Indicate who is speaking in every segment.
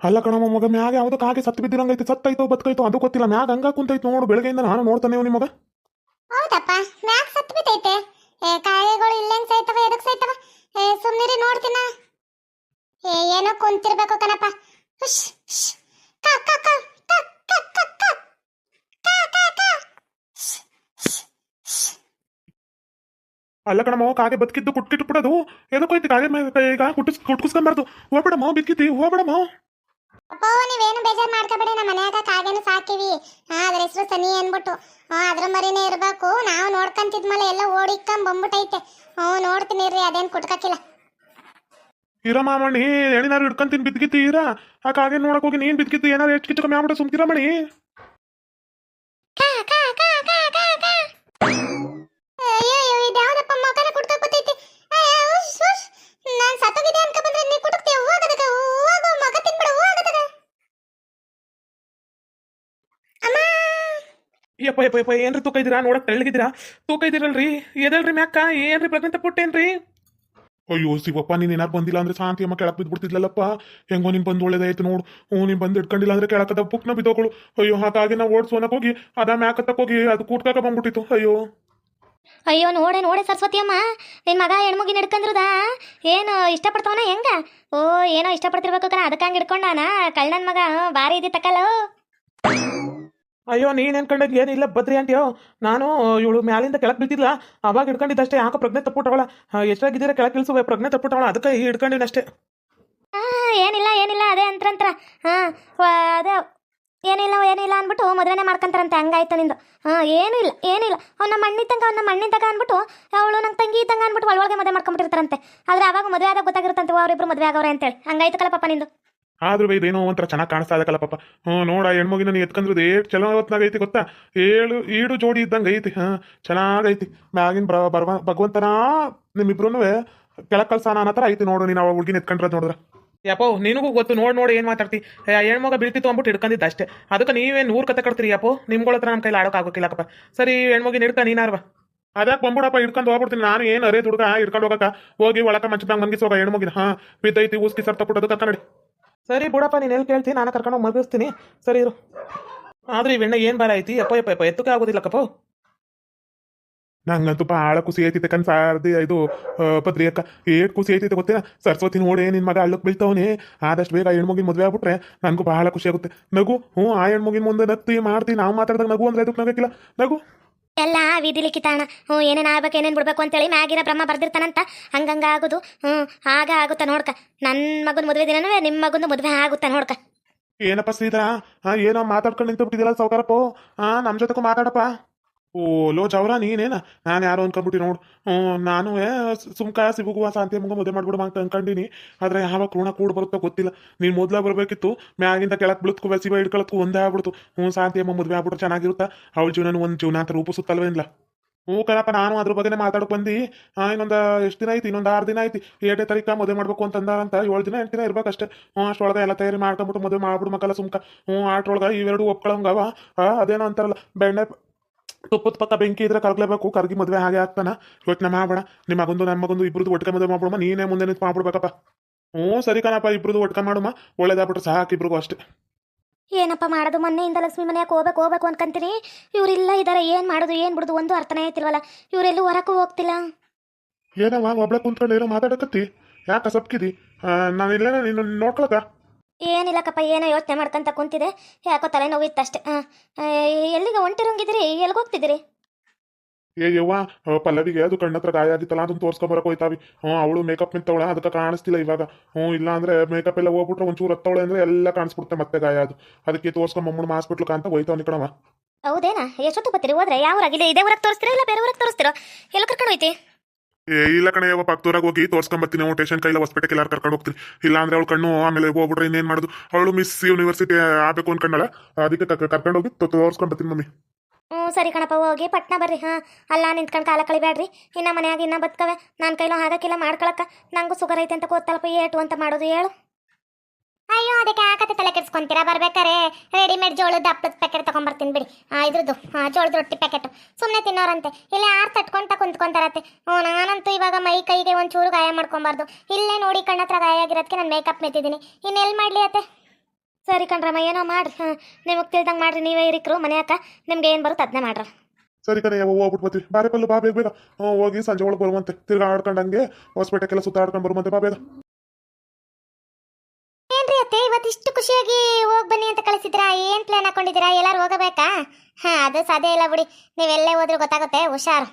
Speaker 1: ಅಲ್ಲ ಕಣಮ್ಮ ಮಗ, ಮ್ಯಾಗ ಯಾವ್ದು ಕಾಗೆ ಸತ್ತು ಬಿದ್ದಿರಂಗೈತೆ ಸತ್ತೈತೋ ಬದುಕೈತೋ ಅದು ಗೊತ್ತಿಲ್ಲ. ಮ್ಯಾಗ ಹಂಗ ಕುಂತೈತೆ ನೋಡು ಬೆಳಗ್ಗೆಯಿಂದ ನಾನು ನೋಡ್ತಾನೆ ನಿಮ್ಮ ಮಗ
Speaker 2: ಹೌದಪ್ಪ ಮ್ಯಾಕ್ ಸತ್ ಬಿಟ್ಟೈತೆ ಏ ಕಾಯಿಗಳು ಇಲ್ಲೇನ್ ಸೈತವ, ಎದಕ್ ಸೈತವ? ಏ, ಸುಮ್ನಿರಿ, ನೋಡ್ತೀನ. ಏನೋ ಕುಂತಿರ್ಬೇಕು ಕಣಪ್ಪ ಕ, ಕ. ಶ್, ಶ್, ಶ್.
Speaker 1: ಅಲ್ಲ ಕಣಮ್ಮ ಕಾಗೆ ಬದುಕಿದ್ದು ಕುಟ್ಕಿಟ್ಟು ಬಿಡೋದು. ಎದಕ್ಕೈತಿ ಕಾಗೆ ಈಗ ಕುಟ್ಟಿಸ್ ಕುಟ್ಕಿಸ್ಕೊಂಬಾರ್ದು ಹೋಗ್ಬಿಡಮ್ಮ ಬಿದ್ಕಿತಿ ಹೋಗ್ಬಿಡಮ್ಮ
Speaker 2: ಅಪ್ಪೋ ನೀವೇನು ಬೇಜಾರ್ ಮಾಡ್ಕೋಬೇಡಿ ನಮ್ಮ ಮನ್ಯಾಗ ಕಾಗೆನು ಸಾಕಿವಿ. ಹಾ ಅದ್ರ ಹೆಸರು ಸನಿ ಅನ್ಬಿಟ್ಟು ಹಾ ಅದ್ರ ಮರಿನೇ ಇರ್ಬೇಕು. ನಾವು ನೋಡ್ಕಂತಿದ್ಮೇಲೆ ಎಲ್ಲ ಓಡಿಕ್ಕಂಡ್ ಬಂದ್ಬಿಟ್ಟೈತೆ ಹ್ಞೂ ನೋಡ್ತೀನಿ ರೀ ಅದೇನ್ ಕುಟ್ಕಕ್ಕಿಲ್ಲ
Speaker 1: ಇರ ಮಾಮಣ್ಣಿ ಎಣಿನಾರು ಹಿಡ್ಕೊಂತೀನಿ ಬಿದ್ಕಿತಿ ಇರ. ಆ ಕಾಗೆ ನೋಡಕ್ ಹೋಗಿ ನೀನ್ ಬಿದ್ಕಿತ್ತು ಏನಾರು ಹೆಚ್ಚು ಕಿಚ್ಚು ಕಮ್ಮಿ ಆಗ್ಬಿಟ್ಟು ಸುಮ್ಕಿರ ಮಣಿ?
Speaker 2: ಕ, ಕ, ಕ. ಅಯ್ಯೋ ಅಯ್ಯೋ ಇದ್ಯಾವ್ದಪ್ಪ ಮಗನ ಕುಟ್ಕಕ್ ಬತ್ತೈತಿ ಅಯ್ಯೋ, ಉಶ್, ಉಶ್. ನಾನ್ ಸತ್ತೋಗಿದೆ ಅನ್ಕ ಬಂದ್ರೆ ನೀ ಕುಟಕ್ತಿ ಹೋಗದಕ ಹೋಗೋ ಮಗ ತಿನ್ಬಿಡ ಹೋಗದಕ ಅಮ್ಮ
Speaker 1: ಯಪ್ಪ ಯಪ್ಪ ಯಪ್ಪ ಏನ್ರಿ ತೂಕ ಇದ್ದೀರಾ? ನೋಡಕ್ ತೆಳ್ಳಗಿದ್ದೀರಾ? ತೂಕ ಇದ್ದೀರಲ್ರಿ? ಎದಲ್ರಿ ಮ್ಯಾಕ? ಏನ್ರಿ ಪ್ರಜ್ಞೆ ಪುಟ್ಟೇನ್ರಿ? ಅಯ್ಯೋ ಶಿವಪ್ಪ ನೀನ್ ಏನಾರು ಬಂದಿಲ್ಲ ಅಂದ್ರೆ ಶಾಂತಿ ಅಮ್ಮ ಕೆಳಕ್ ಬಿದ್ಬಿಡ್ತಿದ್ಲಲ್ಲಪ್ಪ. ಹೆಂಗೋ ನೀನ್ ಬಂದು ಒಳ್ಳೇದಾಯ್ತು ನೋಡು. ಹ್ಞೂ ನೀನ್ ಬಂದು ಇಟ್ಕೊಂಡಿಲ್ಲ ಅಂದ್ರೆ ಕೆಳಕದ ಪುಕ್ನ ಬಿದ್ದೋಗಳು. ಅಯ್ಯೋ ಹಾಗಾಗಿ ನಾವು ಓಡ್ಸೋನಕ್ ಹೋಗಿ ಅದ ಮ್ಯಾಕತ್ತಕ್ ಹೋಗಿ ಅದು ಕೂಟ್ಕಾಕ ಬಂದ್ಬಿಟ್ಟಿತ್ತು. ಅಯ್ಯೋ.
Speaker 2: ಅಯ್ಯೋ ನೋಡೆ ನೋಡೆ ಸರಸ್ವತಿ ಅಮ್ಮ. ನಿನ್ ಮಗ ಹೆಣ್ಮಗಿನ ಹಿಡ್ಕಂದ್ರದ? ಏನು ಇಷ್ಟಪಡ್ತಾವನ ಹೆಂಗ? ಓ ಏನೋ ಇಷ್ಟಪಡ್ತಿರ್ಬೇಕು ಕಣ ಅದಕ್ಕೆ ಹಂಗೆ ಹಿಡ್ಕೊಂಡಾನ ಕಳ್ಳನ ಮಗ ಬಾರಿ ಭಾರಿ ಇದೆ ತಕಲ್ಲ
Speaker 1: ಅಯ್ಯೋ ನೀನ್ ಅನ್ಕೊಂಡಾಗ ಏನಿಲ್ಲ ಬದ್ರಿ ಅಂತೀಯೋ? ನಾನು ಇವಳು ಮ್ಯಾಲಿಂದ ಕೆಳಗೆ ಬೀಳ್ತಿಲ್ಲ ಅವಾಗ ಹಿಡ್ಕೊಂಡಿದ್ದಷ್ಟೇ ಯಾಕೆ ಪ್ರಜ್ಞೆ ತಪ್ಪುಟ್ಟವಳ. ಎಷ್ಟಾಗಿದ್ದೀರಾ ಕೆಳಗೆ ಇಳಿಸುವ ಪ್ರಜ್ಞೆ ತಪ್ಪುಟ್ಟವಳ ಅದಕ್ಕೆ ಹಿಡ್ಕೊಂಡಿನ ಅಷ್ಟೇ.
Speaker 2: ಆ, ಏನಿಲ್ಲ ಏನಿಲ್ಲ ಅದೇ ಅಂತರಂತ್ರ. ಹಾಂ ಅದೇ ಏನಿಲ್ಲ ಏನಿಲ್ಲ ಅಂದ್ಬಿಟ್ಟು ಮದುವೆನೇ ಮಾಡ್ಕೊಂತಾರಂತೆ ಹಂಗಾಯ್ತ ನಿಂದು. ಹಾಂ ಏನೂ ಇಲ್ಲ ಏನಿಲ್ಲ ಅವ್ನ ಅಣ್ಣ ತಂಗ ಅವ್ನ ನಮ್ಮ ತಂಗ ಅಂದ್ಬಿಟ್ಟು ಅವಳು ನಂಗೆ ತಂಗಿ ತಂಗ ಅಂದ್ಬಿಟ್ಟು ಒಳಗೆ ಮದುವೆ ಮಾಡ್ಕೊಂಬಿಟ್ಟಿರ್ತಾರಂತೆ. ಆದರೆ ಅವಾಗ ಮದುವೆ ಆದಾಗ ಗೊತ್ತಾಗಿರುತ್ತಂತೆ ಅವರಿಬ್ರು ಮದುವೆ ಆಗವ್ರೆ ಅಂತೇಳಿ. ಹಂಗಾಯ್ತು ಕಲ ಪಾಪ ನಿಂದು.
Speaker 1: ಆದ್ರೂ ಇದೇನೋ ಒಂಥರ ಚೆನ್ನಾಗಿ ಕಾಣಿಸ್ತಾ ಇದೆ ಕಲಪ್ಪ ಹ್ಞೂ ನೋಡ ಹೆಣ್ಮಗಿನ ನೀ ಎತ್ಕಂದ್ರದ್ದು ಏಟ್ ಚಲೋ ಹೊತ್ನಾಗ ಐತಿ ಗೊತ್ತಾ? ಏಳು ಈಡು ಜೋಡಿ ಇದ್ದಂಗೆ ಐತಿ. ಹಾಂ ಚೆನ್ನಾಗೈತಿ. ಮ್ಯಾಗಿನ ಬರ ಬರ್ವ ಭಗವಂತನ ನಿಮ್ಮಿಬ್ರು ಕೆಳಕಲ್ಸಾನ ಕಳ್ಸಾನ ಅನ್ನೋ ಥರ ಐತಿ ನೋಡು ನೀನು ಅವ ಹುಡುಗಿನ ಎತ್ಕೊಂಡ್ರದ್ ನೋಡಿದ್ರೆ. ಯಪ್ಪೋ ನಿನಗೂ ಗೊತ್ತು ನೋಡಿ ನೋಡಿ ಏನು ಮಾತಾಡ್ತಿ. ಹೆಣ್ಮಗ ಬೀಳ್ತಿತ್ತು ಅಂದ್ಬಿಟ್ಟು ಹಿಡ್ಕೊಂಡಿದ್ದ ಅಷ್ಟೇ. ಅದಕ್ಕೆ ನೀವೇನು ನೂರು ಕತೆ ಕಟ್ತೀರಿ ಯಪ್ಪೋ? ನಿಮ್ಗಳ ಹತ್ರ ನಮ್ಮ ಕೈಲಿ ಆಡೋಕೆ ಆಗೋಕ್ಕಿಲ್ಲಪ್ಪ ಸರಿ ಹೆಣ್ಮಗಿನ ಹಿಡ್ಕ ನೀನಾರ್ವ ಅದಕ್ಕೆ ಬಂದ್ಬಿಡಪ್ಪ ಹಿಡ್ಕೊಂಡು ಹೋಗ್ಬಿಡ್ತೀನಿ. ನಾನು ಏನು ಅರೇ ದುಡ್ಗ ಹಿಡ್ಕೊಂಡು ಹೋಗಕ್ಕ. ಹೋಗಿ ಒಳಕ ಮಂಚದಾಗ ಮನ್ಗಿಸೋಗ ಹೆಣ್ಮಗಿನ. ಹಾಂ ಬಿದ್ದೈತಿ ಊಸ್ಕಿ ಸರ್ ಅದಕ್ಕೆ ಕನ್ನಡಿ. ಸರಿ ಬುಡಪ್ಪ, ನೀನು ಎಲ್ಲಿ ಕೇಳ್ತೀನಿ ನಾನು ಕರ್ಕೊಂಡು ಮಗಿಸ್ತೀನಿ ಸರಿ ಇರು. ಆದ್ರೆ ಈ ಬೆಣ್ಣೆ ಏನು ಬಾರ ಐತಿ? ಅಪ್ಪ ಅಪ್ಪ ಯಪ್ಪ ಎತ್ತಕ್ಕೆ ಆಗೋದಿಲ್ಲಕ್ಕಪ್ಪ. ನಂಗಂತೂ ಬಹಳ ಖುಷಿ ಐತಿ ಕಣ್ ಸಾರ್ದಿ, ಇದು ಪದ್ರಿ ಅಕ್ಕ. ಏಟ್ ಖುಷಿ ಐತಿ ಗೊತ್ತಿಲ್ಲ ಸರಸ್ವತಿ ನೋಡಿ ನಿನ್ನ ಮಗ ಅಳ್ಳಕ್ಕೆ ಬೀಳ್ತಾವನೆ. ಆದಷ್ಟು ಬೇಗ ಹೆಣ್ಮಗಿನ ಮದುವೆ ಆಗ್ಬಿಟ್ರೆ ನನಗೂ ಬಹಳ ಖುಷಿ ಆಗುತ್ತೆ. ನಗು, ಹ್ಞೂ, ಆ ಹೆಣ್ಮಗಿನ ಮುಂದೆ ನತ್ತಿ ಮಾಡ್ತಿ, ನಾವು ಮಾತಾಡಿದಾಗ ನಗು ಅಂದ್ರೆ ಅದಕ್ಕೆ ನಗಕ್ಕಿಲ್ಲ ನಗು.
Speaker 2: ಎಲ್ಲ ವಿಧಿ ಲಿಖಿತಾಣ ಹ್ಞೂ, ಏನೇನು ಆಗ್ಬೇಕು, ಏನೇನು ಬಿಡ್ಬೇಕು ಅಂತೇಳಿ ಮ್ಯಾಗಿನ ಬ್ರಹ್ಮ ಬರ್ದಿರ್ತಾನಂತ. ಹಂಗಂಗ ಆಗೋದು. ಹ್ಞೂ, ಆಗ ಆಗುತ್ತಾ ನೋಡ್ಕ. ನನ್ನ ಮಗನ ಮದುವೆ ದಿನನೂ ನಿಮ್ಮ ಮಗನ ಮದುವೆ ಆಗುತ್ತಾ ನೋಡ್ಕ.
Speaker 1: ಏನಪ್ಪ ಶ್ರೀಧರ ಆ ಏನೋ ಮಾತಾಡ್ಕೊಂಡು ನಿಂತು ಬಿಟ್ಟಿದ್ದಿಲ್ಲ ಸೌಕರಪ್ಪ ಹಾ ನಮ್ಮ ಜೊತೆಗೂ ಮಾತಾಡಪ್ಪ. ಓ ಲೋ ಜವರ ನೀನೇನ? ನಾನು ಯಾರೋ ಅನ್ಕೊಂಡ್ಬಿಟ್ಟಿ ನೋಡು. ನಾನು ಏ, ಸುಮ್ಕ ಸಿಬುಗುವ ಶಾಂತಿ ಮಗ ಮದುವೆ ಮಾಡ್ಬಿಡು ಅಂತ ಅನ್ಕೊಂಡಿನಿ. ಆದ್ರೆ ಯಾವಾಗ ಋಣ ಕೂಡ ಬರುತ್ತೋ ಗೊತ್ತಿಲ್ಲ. ನೀನು ಮೊದ್ಲ ಬರಬೇಕಿತ್ತು. ಮ್ಯಾಗಿಂದ ಕೆಳಕ್ ಬೀಳ್ತ್ಕೋ ಶಿವ ಹಿಡ್ಕೊಳಕ್ಕೂ ಒಂದೇ ಆಗ್ಬಿಡ್ತು. ಹ್ಞೂ ಶಾಂತಿ ಅಮ್ಮ ಮದುವೆ ಆಗ್ಬಿಟ್ರೆ ಚೆನ್ನಾಗಿರುತ್ತಾ? ಅವಳ ಜೀವನ ಒಂದು ಜೀವನ ಅಂತ ರೂಪಿಸುತ್ತಲ್ವೇನಿಲ್ಲ ಹ್ಞೂ ಕಣಪ್ಪ ನಾನು ಅದ್ರ ಬಗ್ಗೆನೇ ಮಾತಾಡಕ್ ಬಂದು. ಇನ್ನೊಂದು ಎಷ್ಟು ದಿನ ಐತಿ ಇನ್ನೊಂದು ಆರು ದಿನ ಐತಿ ಏಟೇ ತಾರೀಕ ಮದುವೆ ಮಾಡ್ಬೇಕು ಅಂತ ಅಂದಾರಂತ. ಏಳು ದಿನ ಎಂಟು ದಿನ ಇರ್ಬೇಕಷ್ಟೇ. ಹ್ಞೂ ಅಷ್ಟೊಳಗೆ ಎಲ್ಲ ತಯಾರಿ ಮಾಡ್ಕೊಂಬಿಟ್ಟು ಮದುವೆ ಮಾಡ್ಬಿಡು ಮಕ್ಕಳ ಸುಮ್ಕ. ಹ್ಞೂ ಆಟ್ರೊಳಗೆ ಇವೆರಡು ಒಪ್ಕೊಳಂಗವ. ಅದೇನೋ ಅಂತಾರಲ್ಲ ಬೆಣ್ಣೆ ತುಪ್ಪದ ಪಕ್ಕ ಬೆಂಕಿ ಇದ್ರೆ ಕರ್ಗಲೇಬೇಕು ಕರ್ಗಿ ಮದುವೆ ಹಾಗೆ ಆಗ್ತಾನ. ಯೋಚನೆ ಮಾಡಬೇಡ. ನಿಮ್ಮ ಮಗಂದು ನಮ್ಮ ಮಗಂದು ಇಬ್ಬರದು ಒಟ್ಟಿಗೆ ಮದುವೆ ಮಾಡ್ಬಿಡಮ್ಮ. ನೀನೇ ಮುಂದೆ ನಿಂತು ಮಾಡ್ಬಿಡ್ಬೇಕಪ್ಪ. ಹ್ಞೂ ಸರಿ ಕಣಪ್ಪ ಇಬ್ರದ್ದು ಒಟ್ಟಿಗೆ ಮಾಡುಮ್ಮ. ಒಳ್ಳೇದಾಗ್ಬಿಟ್ರೆ ಸಾಕು ಇಬ್ರಿಗೂ ಅಷ್ಟೇ.
Speaker 2: ಏನಪ್ಪ ಮಾಡೋದು? ಮೊನ್ನೆಯಿಂದ ಲಕ್ಷ್ಮಿ ಮನೆಯಾಗ ಹೋಗ್ಬೇಕು ಹೋಗ್ಬೇಕು ಅನ್ಕಂತೀನಿ ಇವರಿಲ್ಲ ಇದಾರೆ ಏನು ಮಾಡೋದು ಏನು ಬಿಡೋದು ಒಂದು ಅರ್ಥನೇ ಆಯ್ತಿಲ್ವಲ್ಲ ಇವರೆಲ್ಲೂ ಹೊರಕ್ಕೂ ಹೋಗ್ತಿಲ್ಲ.
Speaker 1: ಏನವ್ವ ಒಬ್ಳೆ ಕುಂತ್ಕೊಂಡು ಏನೋ ಮಾತಾಡಕತ್ತಿ. ಯಾಕೆ ಸಪ್ಕಿದಿ? ನಾನು ಇಲ್ಲೇನ ನೀನು ನೋಡ್ಕೊಳಕ?
Speaker 2: ಏನಿಲ್ಲಕ್ಕಪ್ಪ ಏನೋ ಯೋಚನೆ ಮಾಡ್ಕೊಂತ ಕುಂತಿದೆ ಯಾಕೋ ತಲೆ ಅಷ್ಟೇ ಹಾಂ ಎಲ್ಲಿಗೆ ಹೊಂಟಿರಂಗಿದ್ರಿ ಎಲ್ಲಿಗೆ ಹೋಗ್ತಿದ್ದೀರಿ?
Speaker 1: ಏ ಯವ್ವ ಪಲ್ಲವಿಗೆ ಅದು ಕಣ್ಣತ್ರ ಗಾಯ ಆಗಿತ್ತಲ್ಲ ಅದನ್ನ ತೋರ್ಸ್ಕೊಂಬರಕ್ ಹೋಯ್ತಾವಿ. ಹ್ಞೂ ಅವಳು ಮೇಕಪ್ ನಿಂತವಳ ಅದಕ್ಕೆ ಕಾಣಿಸ್ತಿಲ್ಲ ಇವಾಗ. ಹ್ಞೂ ಇಲ್ಲ ಅಂದ್ರೆ ಮೇಕಪ್ ಎಲ್ಲ ಹೋಗ್ಬಿಟ್ರೆ ಒಂಚೂರು ಹತ್ತವಳೆ ಅಂದ್ರೆ ಎಲ್ಲ ಕಾಣಿಸ್ಬಿಡುತ್ತೆ ಮತ್ತೆ ಗಾಯ ಅದು. ಅದಕ್ಕೆ ತೋರ್ಸ್ಕೊಂಬಮ್ಮನ ಹಾಸ್ಪಿಟ್ಲ್ಕ ಅಂತ ಹೋಯ್ತಾವ ಕಣವ
Speaker 2: ಹೌದೇನಾ? ಎಷ್ಟೊತ್ತು ಬರ್ತೀರಿ? ಹೋದ್ರೆ ಯಾವ ಊರಾಗಿದೆ? ಇದೇ ಊರಾಗ ತೋರಿಸ್ತೀರಾ ಇಲ್ಲ ಬೇರೆ ಊರಾಗ ತೋರಿಸ್ತೀರೋ? ಎಲ್ಲ ಕರ್ಕೊಂಡು ಹೋಯ್ತಿ?
Speaker 1: ಏ, ಇಲ್ಲ ಕಣೆ ಯಾವ ಪಕ್ತೂರಾಗ ಹೋಗಿ ತೋರ್ಸ್ಕೊಂಬರ್ತೀನಿ ನಾವು ಟೇಷನ್ ಕೈಲ ಹಾಸ್ಪಿಟಲ್ ಎಲ್ಲಾರು ಕರ್ಕೊಂಡು ಹೋಗ್ತೀನಿ. ಇಲ್ಲ ಅಂದ್ರೆ ಅವಳು ಕಣ್ಣು ಆಮೇಲೆ ಹೋಗ್ಬಿಟ್ರೆ ಇನ್ನೇನು ಮಾಡೋದು? ಅವಳು ಮಿಸ್ ಯೂನಿವರ್ಸಿಟಿ ಆಗ್ಬೇಕು ಅನ್ಕೊಂಡಳ. ಅದಕ್ಕೆ ಕರ್ಕೊಂಡು ಹೋಗಿ ತೋರ್ಸ್ಕೊಂಬರ್ತೀನಿ ಮಮ್ಮಿ.
Speaker 2: ಹ್ಞೂ, ಸರಿ ಕಣಪ್ಪ ಹೋಗಿ ಪಟ್ನ ಬರ್ರಿ, ಹಾಂ. ಅಲ್ಲ, ನಿಂತ್ಕೊಂಡು ಕಾಲ ಕಳಿಬೇಡ್ರಿ ಇನ್ನ ಮನೆಯಾಗ ಇನ್ನ ಬದುಕವೆ. ನನ್ನ ಕೈಲೂ ಹಾಗಕ್ಕಿಲ್ಲ, ಮಾಡ್ಕೊಳಕ್ಕ. ನಂಗೂ ಸುಗರ್ ಐತೆ ಅಂತ ಗೊತ್ತಲ್ಲಪ್ಪ, ಏಟು ಅಂತ ಮಾಡೋದು ಹೇಳು. ಅಯ್ಯೋ, ಅದಕ್ಕೆ ಯಾಕತ್ತೆ ತಲೆ ಕೆಡ್ಸ್ಕೊಂತೀರಾ? ಬರ್ಬೇಕಾರೆ ರೆಡಿಮೇಡ್ ಜೋಳದ ಹಪ್ಪಳದ ಪ್ಯಾಕೆಟ್ ತಗೊಂಬರ್ತೀನಿ ಬಿಡಿ. ಇದ್ರದ್ದು ಜೋಳದ ರೊಟ್ಟಿ ಪ್ಯಾಕೆಟ್ ಸುಮ್ಮನೆ ತಿನ್ನೋರಂತೆ. ಇಲ್ಲಿ ಯಾರು ತಟ್ಕೊಂತ ಕುಂತ್ಕೊಂತಾರತ್ತೆ. ಹ್ಞೂ ನಾನಂತೂ ಇವಾಗ ಮೈ ಕೈಗೆ ಒಂಚೂರು ಗಾಯ ಮಾಡ್ಕೊಬಾರ್ದು. ಇಲ್ಲೇ ನೋಡಿ ಕಣ್ಣ ಹತ್ರ ಗಾಯ ಆಗಿರೋದಕ್ಕೆ ನಾನು ಮೇಕಪ್ ಮೆತ್ತಿದ್ದೀನಿ. ಇನ್ನೆಲ್ಲಿ ಮಾಡಲಿ ಅತ್ತೆ? ಸರಿ ಕಣ್ರಮ್ಮ, ಏನೋ ಮಾಡ್ರಿ. ನಿಮಗೆ ತಿಳ್ದಂಗೆ ಮಾಡ್ರಿ. ನೀವೇ ಇರಿಕ್ರು ಮನೆ ಅಕ್ಕ ನಿಮ್ಗೆ ಏನು ಬರುತ್ತೆ ಅದನ್ನೇ ಮಾಡ್ರಿ.
Speaker 1: ಸರಿ ಕಣೆ ಯಾವ ಹೋಗ್ಬಿಟ್ಟು ಬರ್ತೀವಿ. ಬಾರೆ ಪಲ್ಲು, ಬಾ, ಬೇಗ ಬೇಗ. ಹೋಗಿ ಸಂಜೆ ಒಳಗೆ ಬರುವಂತೆ. ತಿರ್ಗಾ ಆಡ್ಕೊಂಡಂಗೆ ಹೊಸಪೇಟೆಗೆಲ್ಲ ಸುತ್ತಾಡ್ಕೊಂಡು ಬರುವಂತೆ. ಬಾ, ಬೇಗ.
Speaker 2: ಏನ್ರಿ ಅತ್ತೆ? ಇವತ್ತಿಷ್ಟು ಖುಷಿಯಾಗಿ ಹೋಗ್ ಬನ್ನಿ ಅಂತ ಕಳಿಸಿದ್ರಾ ಏನ್ ಪ್ಲಾನ್ ಹಾಕೊಂಡಿದ್ದೀರಾ? ಎಲ್ಲಾರು ಹೋಗಬೇಕಾ? ಹಾ, ಅದು ಸಾಧ್ಯ ಇಲ್ಲ ಬಿಡಿ. ನೀವೆಲ್ಲೇ ಹೋದ್ರೂ ಗೊತ್ತಾಗುತ್ತೆ. ಹುಷಾರು.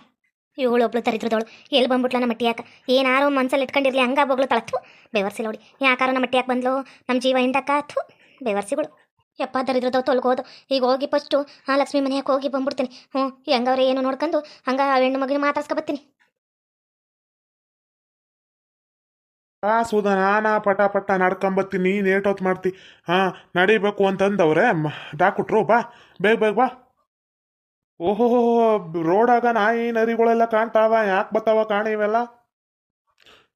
Speaker 2: ಇವಳು ಒಬ್ಳು ತರಿದ್ರದವಳು ಎಲ್ಲಿ ಬಂದ್ಬಿಟ್ಲ ನಮ್ಮ ಮಟ್ಟಿಯಾಕ ಏನಾರು ಮನ್ಸಲ್ಲಿ ಇಟ್ಕೊಂಡಿರ್ಲಿ, ಹಂಗ ಬೋಗ್ಳು ತಳತ್ತು ಬೇವರ್ಸಿ ನೋಡಿ ಯಾಕಾರ ನಮ್ಮ ಮಟ್ಟಿಯಾಕ ಬಂದ್ಲು? ನಮ್ಮ ಜೀವ ಹಿಂದಕ್ಕ? ಥು ಬೇವರ್ಸಿಗಳು ಯಪ್ಪ, ದರಿದ್ರದವ್ ತೊಳ್ಕೋದು ಈಗ ಹೋಗಿ ಫಸ್ಟು ಆ ಲಕ್ಷ್ಮಿ ಮನೆಯಾಕೆ ಹೋಗಿ ಬಂದ್ಬಿಡ್ತೀನಿ. ಹ್ಞೂ ಹೆಂಗವ್ರೆ ಏನು ನೋಡ್ಕೊಂಡು, ಹಂಗ ಹೆಣ್ಣು ಮಗಿನ ಮಾತಾಡ್ಸ್ಕೊ
Speaker 1: ಆ ಸುಧಾ ನಾನಾ ಪಟ ಪಟ ನಡ್ಕೊಂಬತ್ತೀನಿ ನೀನು ಏಟೊತ್ತು ಮಾಡ್ತಿ. ಹಾಂ, ನಡಿಬೇಕು ಅಂತಂದವ್ರೆ. ಡಾಕ್ಟ್ರು ಬಾ, ಬೇಗ ಬೇಗ ಬಾ. ಓಹೋ, ರೋಡಾಗ ನಾಯಿ ನರಿಗಳೆಲ್ಲ ಕಾಣ್ತಾವ, ಯಾಕೆ ಬರ್ತಾವ ಕಾಣ ಇವೆಲ್ಲ?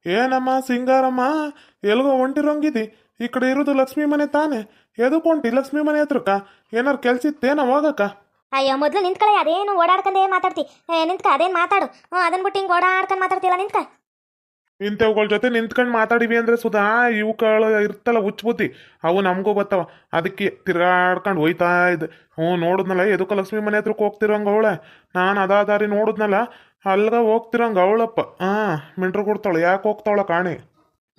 Speaker 1: ಏನಮ್ಮ ಸಿಂಗಾರಮ್ಮ, ಎಲ್ಗೋ ಹೊಂಟಿರೋಂಗಿದಿ? ಈ ಕಡೆ ಇರೋದು ಲಕ್ಷ್ಮಿ ಮನೆ ತಾನೆ. ಎದಕ್ಕೆ ಲಕ್ಷ್ಮೀ ಮನೆ ಹತ್ರಕ್ಕ? ಏನಾರು ಕೆಲ್ಸ ಇತ್ತೇನ ಹೋಗಕ್ಕ
Speaker 2: ಅಯ್ಯೋ, ಮೊದಲು ನಿಂತ್ಕೊಳ್ಳಿ ಅದೇನು ಓಡಾಡ್ಕೊಂಡೇ ಮಾತಾಡ್ತಿ. ನಿಂತ್ಕ, ಅದೇನು ಮಾತಾಡು. ಹ್ಞೂ ಅದನ್ನ ಬಿಟ್ಟು ಹಿಂಗೆ ಓಡಾಡ್ಕೊಂಡು ಮಾತಾಡ್ತಿಲ್ಲ ನಿಂತ್ಕ?
Speaker 1: ಇಂಥವುಗಳ ಜೊತೆ ನಿಂತ್ಕೊಂಡು ಮಾತಾಡಿವಿ ಅಂದ್ರೆ ಸುಧಾ ಇವುಗಳು ಇರ್ತಲ್ಲ ಹುಚ್ಚ ಬುದ್ಧಿ. ಅವು ನಮಗೂ ಬರ್ತಾವ ಅದಕ್ಕೆ ತಿರ್ಗಾಡ್ಕೊಂಡು ಹೋಯ್ತಾ ಇದ್ದೆ. ಹ್ಞೂ, ನೋಡಿದ್ನಲ್ಲ ಎದಕ್ಕೆ ಲಕ್ಷ್ಮಿ ಮನೆ ಹತ್ರಕ್ಕೆ ಹೋಗ್ತಿರೋಂಗ ಅವಳೆ. ನಾನು ಅದಾದಾರಿ ನೋಡಿದ್ನಲ್ಲ, ಅಲ್ಗ ಹೋಗ್ತಿರೋಂಗ ಅವಳಪ್ಪ. ಹಾಂ ಮಿಂಟ್ರು ಕೊಡ್ತಾಳೆ. ಯಾಕೆ ಹೋಗ್ತಾವಳ ಕಾಣಿ?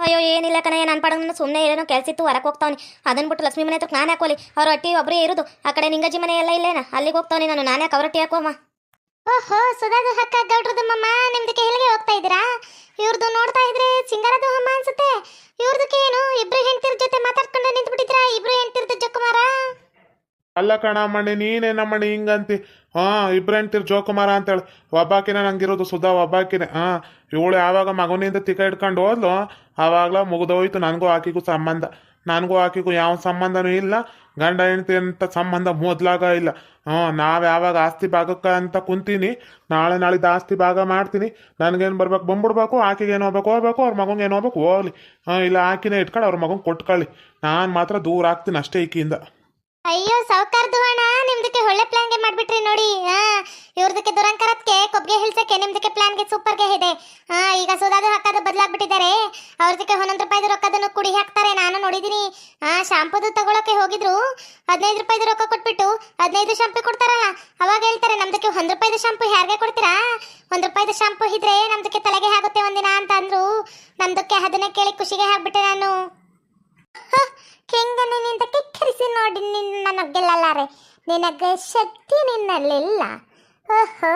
Speaker 2: ಅಯ್ಯೋ, ಏನಿಲ್ಲ ಕಣ. ನಾನು ಪಡಂಗ ಸುಮ್ಮನೆ ಏನೋ ಕೆಲಸಿತ್ತು ಹೊರಗೆ ಹೋಗ್ತಾವನಿ. ಅದನ್ನ ಬಿಟ್ಟು ಲಕ್ಷ್ಮಿ ಮನೆ ಹತ್ರ ನಾನು ಹಾಕೋಲಿ ಅವ್ರ ಅಟ್ಟಿ ಒಬ್ಬರೇ ಇರೋದು. ಆ ಕಡೆ ನಿಂಗಜ್ಜಿ ಮನೆ ಎಲ್ಲ ಇಲ್ಲೇನ? ಅಲ್ಲಿಗೆ ಹೋಗ್ತಾವನಿ ನಾನು. ನಾನೇ ಅವರಟ್ಟಿ ಹಾಕೋಮ್ಮ ಓಹೋ ಸುಧಾದು ಹಕ್ಕ ಗೌಡ್ರದು ಮಮ್ಮ ನಿಮ್ದಕ್ಕೆ ಎಲ್ಲಿಗೆ ಹೋಗ್ತಾ ಇದ್ದೀರಾ? ಇವ್ರದ್ದು ನೋಡ್ತಾ ಇದ್ರೆ ಸಿಂಗಾರದು ಅಮ್ಮ ಅನ್ಸುತ್ತೆ. ಇವ್ರದಕ್ಕೆ ಏನು, ಇಬ್ರು ಹೆಂಡ್ತಿರ ಜೊತೆ ಮಾತಾಡ್ಕೊಂಡು ನಿಂತ್ಬಿಟ್ಟಿದ್ರಾ ಇಬ್ರು ಹೆಂಡ್ತಿರ್ದು ಜಕ್ಕುಮಾರ
Speaker 1: ಅಲ್ಲ ಕಣ ಮಣ್ಣಿ ನೀನೇ ನಮ್ಮಣ್ಣಿ ಹಿಂಗಂತಿ. ಹಾ, ಇಬ್ರು ಹೆಂಡ್ತಿರ್ ಜೋಕುಮಾರ ಅಂತೇಳಿ. ಒಬ್ಬಾಕಿನೇ ನಂಗಿರೋದು ಸುಧಾ, ಒಬ್ಬಾಕಿನೇ. ಹಾಂ, ಇವಳು ಯಾವಾಗ ಮಗನಿಂದ ತಿಕ್ಕ ಇಟ್ಕೊಂಡು ಹೋದ್ಲು ಆವಾಗಲ ಮುಗಿದೋಯ್ತು, ನನಗೂ ಆಕಿಗೂ ಸಂಬಂಧ. ನನಗೂ ಆಕೆಗೂ ಯಾವ ಸಂಬಂಧನೂ ಇಲ್ಲ. ಗಂಡ ಹೆಂಡತಿ ಅಂತ ಸಂಬಂಧ ಮೊದ್ಲಾಗ ಇಲ್ಲ. ಹ್ಞೂ, ನಾವು ಯಾವಾಗ ಆಸ್ತಿ ಭಾಗಕ್ಕೆ ಅಂತ ಕುಂತೀನಿ, ನಾಳೆ ನಾಳಿದ್ದು ಆಸ್ತಿ ಭಾಗ ಮಾಡ್ತೀನಿ. ನನಗೇನು ಬರ್ಬೇಕು, ಬಂದ್ಬಿಡ್ಬೇಕು, ಆಕೆಗೇನು ಹೋಗ್ಬೇಕು ಹೋಗ್ಬೇಕು, ಅವ್ರ ಮಗಂಗೆ ಏನು ಹೋಗ್ಬೇಕು, ಹೋಗ್ಲಿ. ಹಾಂ ಇಲ್ಲ ಆಕಿನೇ ಇಟ್ಕೊಂಡು ಅವ್ರ ಮಗಂಗೆ ಕೊಟ್ಕೊಳ್ಳಿ. ನಾನು ಮಾತ್ರ ದೂರ ಆಗ್ತೀನಿ ಅಷ್ಟೇ ಈಕಿಯಿಂದ.
Speaker 2: ಅಯ್ಯೋ ಸಾವುಕಾರ್ದು ಅಣ್ಣ ನಿಮ್ದಕ್ಕೆ ಒಳ್ಳೆ ಪ್ಲಾನ್ಗೆ ಮಾಡ್ಬಿಟ್ರಿ ನೋಡಿ. ಹಾ, ಇವ್ರದಕ್ಕೆ ದುರಂಕರಕ್ಕೆ ಕೊಬ್ಗೆ ಹಿಲ್ಸಕ್ಕೆ ನಿಮ್ದಕ್ಕೆ ಪ್ಲಾನ್ಗೆ ಸೂಪರ್ಗೆ ಇದೆ ಹಾ ಈಗ ಸೋದಾದು ಹಾಕೋದು ಬದಲಾಗ್ಬಿಟ್ಟಿದ್ದಾರೆ ಅವ್ರದಕ್ಕೆ ಒಂದೊಂದು ರೂಪಾಯಿದು ರೊಕ್ಕದನ್ನು ಕುಡಿ ಹಾಕ್ತಾರೆ. ನಾನು ನೋಡಿದೀನಿ. ಆ, ಶಾಂಪೂದು ತಗೊಳಕ್ಕೆ ಹೋಗಿದ್ರು. ಹದಿನೈದು ರೂಪಾಯಿದು ರೊಕ್ಕ ಕೊಟ್ಬಿಟ್ಟು ಹದಿನೈದು ಶಾಂಪು ಕೊಡ್ತಾರಲ್ಲ, ಅವಾಗ ಹೇಳ್ತಾರೆ, ನಮ್ದಕ್ಕೆ ಒಂದು ರೂಪಾಯಿದು ಶಾಂಪು ಯಾರಿಗೆ ಕೊಡ್ತೀರಾ? ಒಂದು ರೂಪಾಯಿದು ಶಾಂಪು ಇದ್ರೆ ನಮ್ದಕ್ಕೆ ತಲೆಗೆ ಆಗುತ್ತೆ ಒಂದಿನ ಅಂತ ಅಂದ್ರು. ನಮ್ದಕ್ಕೆ ಅದನ್ನ ಕೇಳಿ ಖುಷಿಗೆ ಹಾಕ್ಬಿಟ್ಟೆ ನಾನು. ಕೆಂಗನಿನಿಂದ ಕಿಕ್ಕರಿಸಿ ನೋಡಿ ನಿನ್ನ ಗೆಲ್ಲಲಾರೆ ನಿನಗೆ ಶಕ್ತಿ ನಿನ್ನಲ್ಲಿಲ್ಲ. ಓಹೋ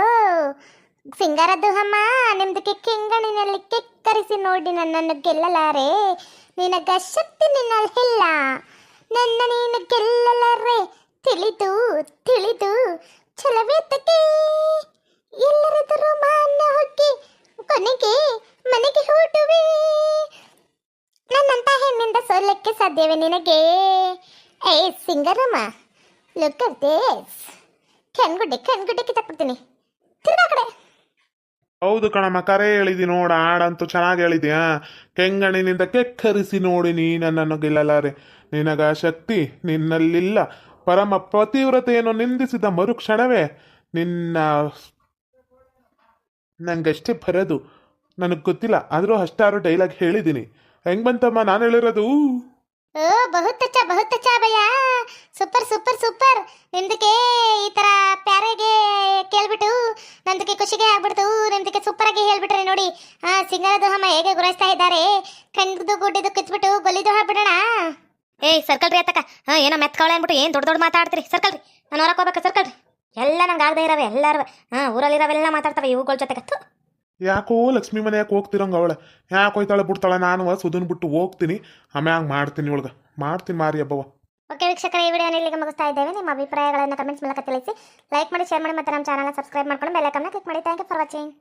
Speaker 2: ಸಿಂಗಾರದ್ದು ಅಮ್ಮ ನಿಮ್ದಕ್ಕೆ ಕೆಂಗಣಿನಲ್ಲಿ ಕೆಕ್ಕರಿಸಿ ನೋಡಿ ನನ್ನನ್ನು ಗೆಲ್ಲಲಾರೆ. ನಿನಗ ಶಕ್ತಿ ನಿನ್ನಲ್ಲಿಲ್ಲ ನನ್ನ ನೀನು ಗೆಲ್ಲಲಾರೆ. ತಿಳಿದು ತಿಳಿದು ಚಲವೇತಕ್ಕೆ ಎಲ್ಲರದರೂ ಮಾನ ಹೊಕ್ಕಿ ಕೊನೆಗೆ ಮನೆಗೆ ಹೊರಟುವೆ ನನ್ನಂತ ಹೆಣ್ಣಿಂದ ಸೋಲಕ್ಕೆ ಸಾಧ್ಯವೇ ನಿನಗೆ? ಏ ಸಿಂಗರಮ್ಮ ಲುಕ್ ಅಟ್ ದಿಸ್ ಕಣ್ಗುಡ್ಡೆ ಕಣ್ಗುಡ್ಡೆ ಕಿತ್ತಾಕ್ಬಿಡ್ತೀನಿ. ತಿರ್ಗಾ ಕಡೆ.
Speaker 1: ಹೌದು ಕಣಮ್ಮ, ಕರೆ ಹೇಳಿದಿ ನೋಡ, ಹಾಡಂತೂ ಚೆನ್ನಾಗಿ ಹೇಳಿದ್ಯಾ ಕೆಂಗಣಿನಿಂದ ಕೆಕ್ಕರಿಸಿ ನೋಡಿ ನೀ ನನ್ನನ್ನು ಗೆಲ್ಲಲಾರೆ. ನಿನಗ ಶಕ್ತಿ ನಿನ್ನಲ್ಲಿಲ್ಲ. ಪರಮ ಪತಿವ್ರತೆಯನ್ನು ನಿಂದಿಸಿದ ಮರುಕ್ಷಣವೇ ನಿನ್ನ ನಂಗಷ್ಟೇ ಬರೋದು. ನನಗೆ ಗೊತ್ತಿಲ್ಲ, ಆದರೂ ಅಷ್ಟಾರು ಡೈಲಾಗ್ ಹೇಳಿದ್ದೀನಿ ಹೆಂಗ್ ಬಂತಮ್ಮ, ನಾನು ಹೇಳಿರೋದು?
Speaker 2: ಓ, ಬಹುತ್ ಅಚ್ಚ ಸೂಪರ್ ಸೂಪರ್ ಸೂಪರ್. ನಿಮ್ದಕ್ಕೆ ಈ ತರ ಪ್ಯಾರೆಗೆ ಕೇಳ್ಬಿಟ್ಟು ನಮ್ದಕ್ಕೆ ಖುಷಿಗೆ ಆಗ್ಬಿಡ್ತು ನಿಮ್ದಕ್ಕೆ ಸೂಪರ್ ಆಗಿ ಹೇಳ್ಬಿಟ್ರೆ ನೋಡಿ. ಆ ಸಿಂಗರದು ಹೇಗೆ ಗುರಾಯಿಸ್ತಾ ಇದ್ದಾರೆ? ಕಣ್ದು ಗುಡ್ಡಿದು ಕಿತ್ಬಿಟ್ಟು ಗೊಲಿದು ಹಾಕ್ಬಿಡೋಣ. ಏಯ್ ಸರ್ಕಲ್ ರೀ ಅತ್ತಕ ಹಾ ಏನೋ ಮೆತ್ಕೊಳ್ಳೆ ಅಂದ್ಬಿಟ್ಟು ಏನು ದೊಡ್ಡ ದೊಡ್ಡ ಮಾತಾಡ್ತೀರಿ? ಸರ್ಕಲ್ ರೀ. ನಾನು ಹೊರಕ್ಕೆ ಹೋಗ್ಬೇಕು ಸರ್ಕಲ್ ರೀ. ಎಲ್ಲ ನಂಗೆ ಆಗದೆ ಇರವೆ ಎಲ್ಲರೂ ಹಾ ಊರಲ್ಲಿರೋವೆಲ್ಲ ಮಾತಾಡ್ತವೆ ಇವುಗಳ ಜೊತೆ ಕತ್ತು
Speaker 1: ಯಾಕೋ ಲಕ್ಷ್ಮಿ ಮನೆ ಯಾಕೆ ಹೋಗ್ತಿರಂಗ ಅವಳೆ. ಯಾಕೆ ಹೋಯ್ತಾಳೆ ಬಿಡ್ತಾಳೆ ನಾನು ಸುಧನ್ ಬಿಟ್ಟು ಹೋಗ್ತೀನಿ. ಆಮ್ಯಾಗ ಮಾಡ್ತೀನಿ ಇವಳಗ. ಮಾಡ್ತೀನಿ ಮಾರಿ ಹಬ್ಬವ
Speaker 2: ಓಕೆ ವೀಕ್ಷಕರ ಈ ವಿಡಿಯೋನ ಇಲ್ಲಿಗೆ ಮುಗಿಸ್ತಾ ಇದ್ದೇವೆ. ನಿಮ್ಮ ಅಭಿಪ್ರಾಯಗಳನ್ನು ಕಮೆಂಟ್ಸ್ ಮೂಲಕ ತಿಳಿಸಿ. ಲೈಕ್ ಮಾಡಿ ಶೇರ್ ಮಾಡಿ ಮತ್ತು ನಮ್ಮ ಚಾನಲ್ನ ಸಬ್ಸ್ಕ್ರೈಬ್ ಮಾಡ್ಕೊಂಡು ಬೆಲ್ಲೈಕನ್ನ ಕ್ಲಿಕ್ ಮಾಡಿ. Thank you for watching